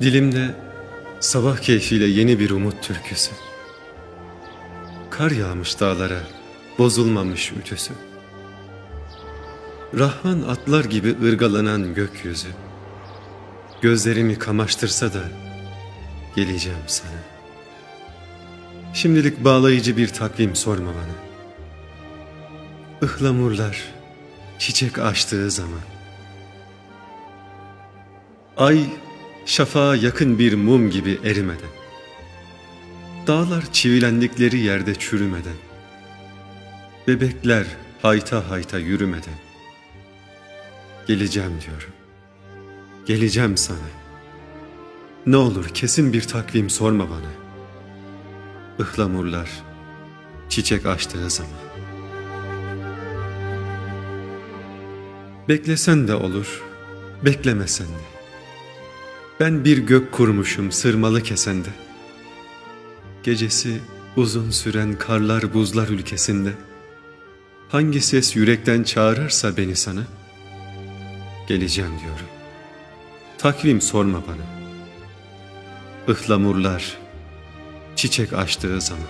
Dilimde sabah keyfiyle yeni bir umut türküsü. Kar yağmış dağlara, bozulmamış ütüsü. Rahman atlar gibi ırgalanan gökyüzü. Gözlerimi kamaştırsa da geleceğim sana. Şimdilik bağlayıcı bir takvim sorma bana. Ihlamurlar çiçek açtığı zaman. Ay şafağa yakın bir mum gibi erimeden. Dağlar çivilendikleri yerde çürümeden. Bebekler hayta hayta yürümeden. Geleceğim diyorum. Geleceğim sana. Ne olur kesin bir takvim sorma bana. Ihlamurlar çiçek açtığı zaman. Beklesen de olur, beklemesen de. Ben bir gök kurmuşum sırmalı kesende. Gecesi uzun süren karlar buzlar ülkesinde. Hangi ses yürekten çağırırsa beni sana, geleceğim diyorum. Takvim sorma bana. Ihlamurlar çiçek açtığı zaman.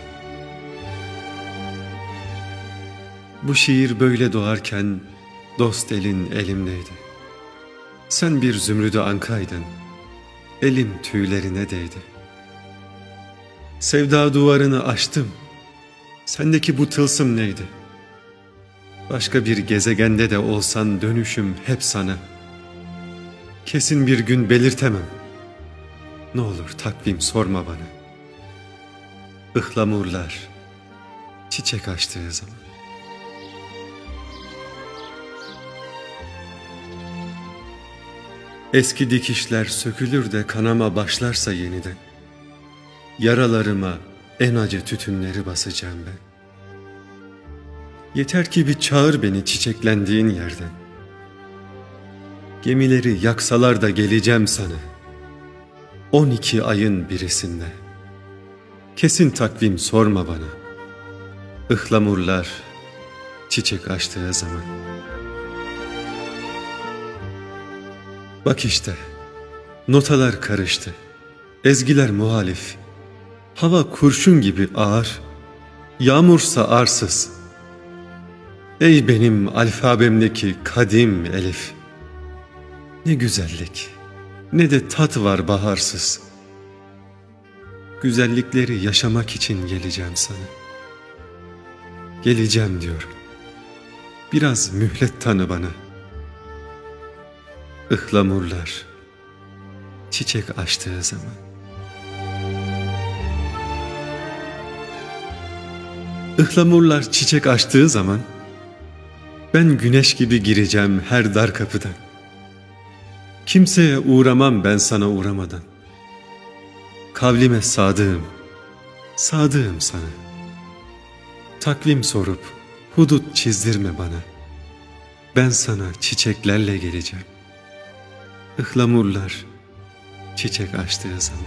Bu şiir böyle doğarken dost elin elimdeydi. Sen bir zümrüdü ankaydın. Elim tüylerine değdi. Sevda duvarını aştım. Sendeki bu tılsım neydi? Başka bir gezegende de olsan dönüşüm hep sana. Kesin bir gün belirtemem. Ne olur takvim sorma bana. Ihlamurlar çiçek açtığı zaman. Eski dikişler sökülür de kanama başlarsa yeniden. Yaralarıma en acı tütünleri basacağım ben. Yeter ki bir çağır beni çiçeklendiğin yerden. Gemileri yaksalar da geleceğim sana. 12 ayın birisinde. Kesin takvim sorma bana. Ihlamurlar çiçek açtığı zaman. Bak işte, notalar karıştı, ezgiler muhalif, hava kurşun gibi ağır, yağmursa arsız. Ey benim alfabemdeki kadim elif, ne güzellik, ne de tat var baharsız. Güzellikleri yaşamak için geleceğim sana. Geleceğim diyorum. Biraz mühlet tanı bana.'' Ihlamurlar çiçek açtığı zaman. Ihlamurlar çiçek açtığı zaman ben güneş gibi gireceğim her dar kapıdan. Kimseye uğramam ben sana uğramadan. Kavlime sadığım, sadığım sana. Takvim sorup hudut çizdirme bana. Ben sana çiçeklerle geleceğim. Ihlamurlar çiçek açtığı zaman.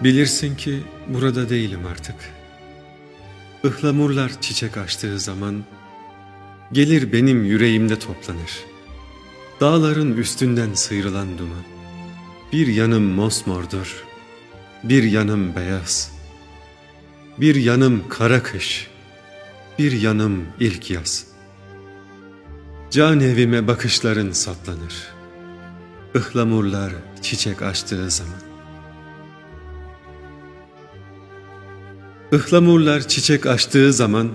Bilirsin ki burada değilim artık. Ihlamurlar çiçek açtığı zaman gelir benim yüreğimde toplanır. Dağların üstünden sıyrılan duman. Bir yanım mosmordur, bir yanım beyaz. Bir yanım kara kış, bir yanım ilk yaz.'' Can evime bakışların saplanır. Ihlamurlar çiçek açtığı zaman. Ihlamurlar çiçek açtığı zaman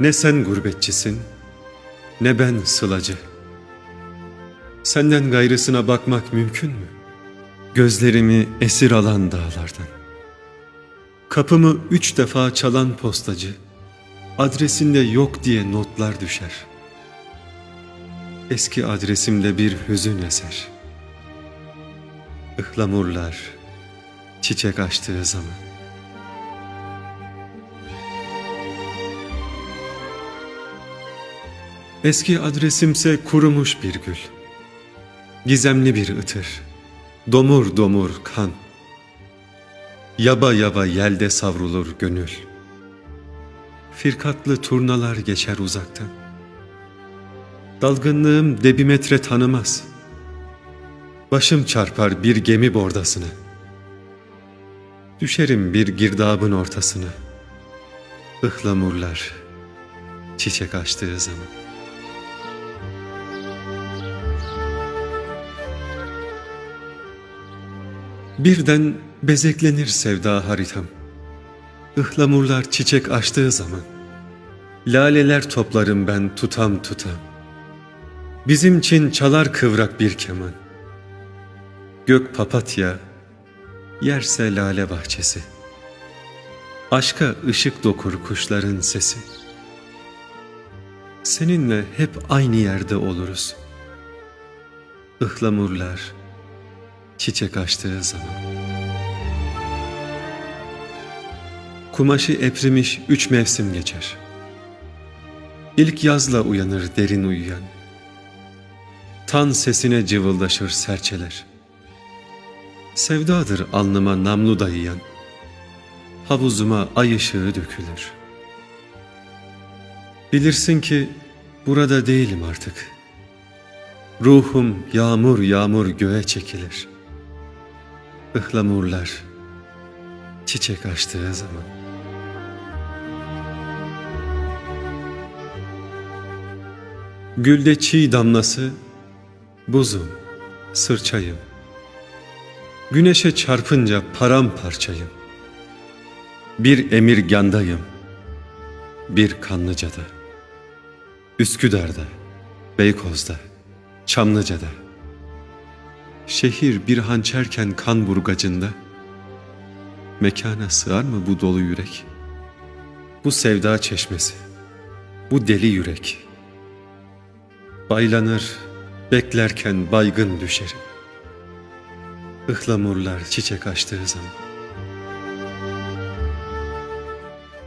ne sen gurbetçisin ne ben sılacı. Senden gayrısına bakmak mümkün mü? Gözlerimi esir alan dağlardan. Kapımı üç defa çalan postacı, adresinde yok diye notlar düşer.'' Eski adresimde bir hüzün eser. Ihlamurlar çiçek açtığı zaman. Eski adresimse kurumuş bir gül. Gizemli bir ıtır. Domur domur kan. Yaba yaba yelde savrulur gönül. Firkatlı turnalar geçer uzaktan. Dalgınlığım debimetre tanımaz. Başım çarpar bir gemi bordasına. Düşerim bir girdabın ortasına. Ihlamurlar çiçek açtığı zaman. Birden bezeklenir sevda haritam. Ihlamurlar çiçek açtığı zaman. Laleler toplarım ben tutam tutam. Bizim için çalar kıvrak bir keman. Gök papatya, yerse lale bahçesi. Aşka ışık dokur kuşların sesi. Seninle hep aynı yerde oluruz. Ihlamurlar çiçek açtığı zaman. Kumaşı eprimiş üç mevsim geçer. İlk yazla uyanır derin uyuyan. Tan sesine cıvıldaşır serçeler. Sevdadır alnıma namlu dayayan. Havuzuma ay ışığı dökülür. Bilirsin ki burada değilim artık. Ruhum yağmur yağmur göğe çekilir. Ihlamurlar çiçek açtığı zaman. Gülde çiğ damlası, buzum, sırçayım. Güneşe çarpınca paramparçayım. Bir emirgandayım, bir kanlıcada. Üsküdar'da, Beykoz'da, Çamlıca'da. Şehir bir hançerken kan burgacında. Mekana sığar mı bu dolu yürek? Bu sevda çeşmesi, bu deli yürek. Baylanır, beklerken baygın düşerim. Ihlamurlar çiçek açtığı zaman.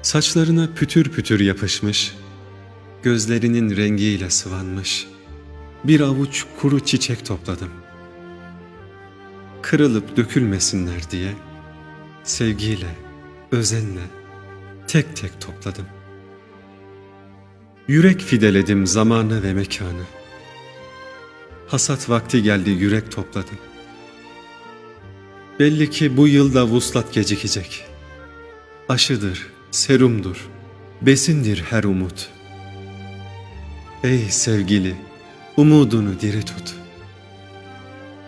Saçlarına pütür pütür yapışmış, gözlerinin rengiyle sıvanmış, bir avuç kuru çiçek topladım. Kırılıp dökülmesinler diye, sevgiyle, özenle, tek tek topladım. Yürek fideledim zamanı ve mekanı. Hasat vakti geldi yürek topladım. Belli ki bu yılda vuslat gecikecek. Aşıdır, serumdur, besindir her umut. Ey sevgili, umudunu diri tut.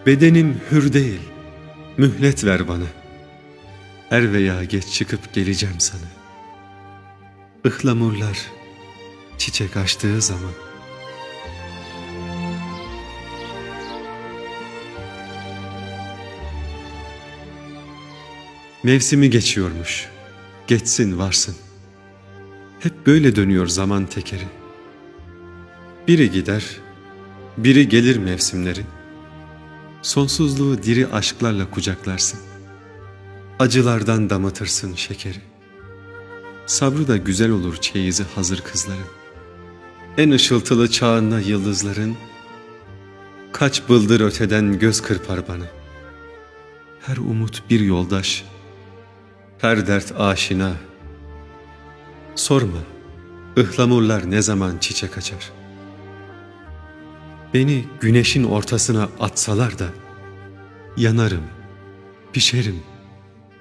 Bedenim hür değil, mühlet ver bana. Er veya geç çıkıp geleceğim sana. Ihlamurlar çiçek açtığı zaman. Mevsimi geçiyormuş. Geçsin varsın. Hep böyle dönüyor zaman tekeri. Biri gider, biri gelir mevsimleri. Sonsuzluğu diri aşklarla kucaklarsın. Acılardan damatırsın şekeri. Sabrı da güzel olur çeyizi hazır kızların. En ışıltılı çağında yıldızların, Kaç bıldır öteden göz kırpar bana. Her umut bir yoldaş, her dert aşina. Sorma, ıhlamurlar ne zaman çiçek açar. Beni güneşin ortasına atsalar da, yanarım, pişerim,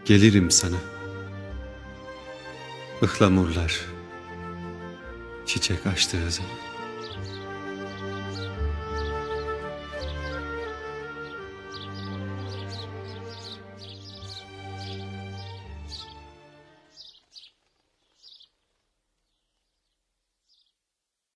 gelirim sana. Ihlamurlar çiçek açtığı zaman.